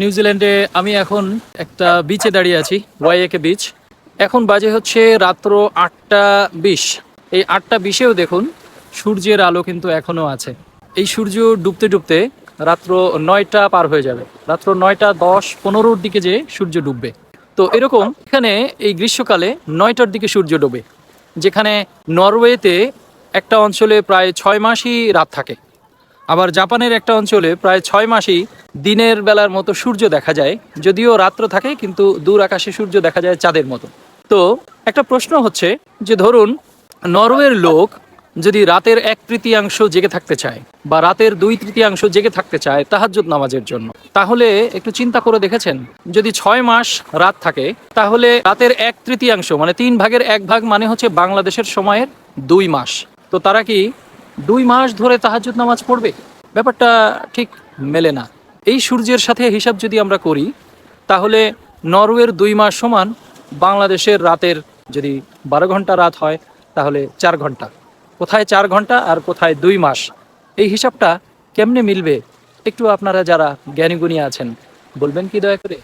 নিউজিল্যান্ডে আমি এখন একটা বিচে দাঁড়িয়ে আছি ওয়াইএকে বিচ এখন বাজে হচ্ছে রাত্র আটটা বিশ। এই আটটা বিশেও দেখুন, সূর্যের আলো কিন্তু এখনও আছে। এই সূর্য ডুবতে ডুবতে রাত্র নয়টা পার হয়ে যাবে। রাত্র নয়টা দশ পনেরোর দিকে যে সূর্য ডুববে। তো এরকম এখানে এই গ্রীষ্মকালে নয়টার দিকে সূর্য ডোবে, যেখানে নরওয়েতে একটা অঞ্চলে প্রায় ছয় মাসই রাত থাকে। আবার জাপানের একটা অঞ্চলে প্রায় ছয় মাসই দিনের বেলার মতো সূর্য দেখা যায়, যদিও রাত্র থাকে কিন্তু দূর আকাশে সূর্য দেখা যায় চাঁদের মতো। তো একটা প্রশ্ন হচ্ছে যে ধরুন, নরওয়ের লোক যদি রাতের এক তৃতীয়াংশ জেগে থাকতে চায় বা রাতের দুই তৃতীয়াংশ জেগে থাকতে চায় তাহাজ্জুদ নামাজের জন্য, তাহলে একটু চিন্তা করে দেখেছেন? যদি ছয় মাস রাত থাকে, তাহলে রাতের এক তৃতীয়াংশ মানে তিন ভাগের এক ভাগ মানে হচ্ছে বাংলাদেশের সময়ের দুই মাস। তো তারা কি দুই মাস ধরে তাহাজুদ নামাজ পড়বে? ব্যাপারটা ঠিক মেলে না। এই সূর্যের সাথে হিসাব যদি আমরা করি, তাহলে নরওয়ের দুই মাস সমান বাংলাদেশের রাতের যদি বারো ঘণ্টা রাত হয়, তাহলে চার ঘণ্টা। কোথায় চার ঘণ্টা আর কোথায় দুই মাস? এই হিসাবটা কেমনে মিলবে? একটু আপনারা যারা জ্ঞানীগুণী আছেন, বলবেন কি দয়া করে?